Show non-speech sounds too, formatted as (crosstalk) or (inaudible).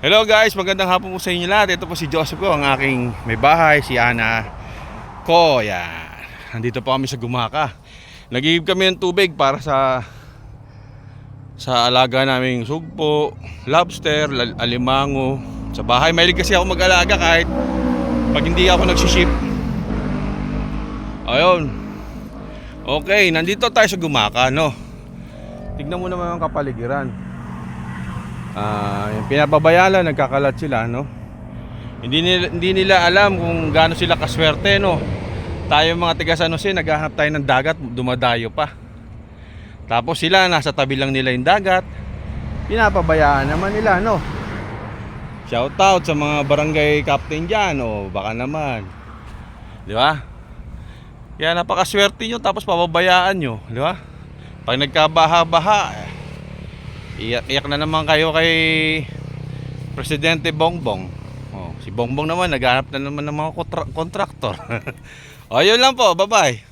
Hello guys, magandang hapon po sa inyo lahat. Ito po si Joseph ko, ang aking may bahay, si Ana ko. Yan. Nandito po kami sa Gumaka. Nagigib kami ng tubig para sa sa alaga naming sugpo, lobster, alimango. Sa bahay, mahilig kasi ako mag-alaga kahit pag hindi ako nagsiship. Ayun. Okay, nandito tayo sa Gumaka, no? Tignan mo naman ang kapaligiran. Ah, yung pinapabayala, nagkakalat sila, no? Hindi nila, hindi nila alam kung gaano sila kaswerte, no? Tayo mga taga San Jose, naghahanap tayo ng dagat, dumadayo pa. Tapos sila, nasa tabi lang nila yung dagat. Pinapabayaan naman nila, no? Shout out sa mga barangay captain dyan, o baka naman. Di ba? Kaya napakaswerte nyo, tapos pababayaan nyo, di ba? Pag nagkabaha-baha, eh, Iyak, iyak na naman kayo kay Presidente Bongbong. Oh, si Bongbong naman naghanap na naman ng mga kontra- kontraktor. (laughs) o, yun lang po. Bye-bye.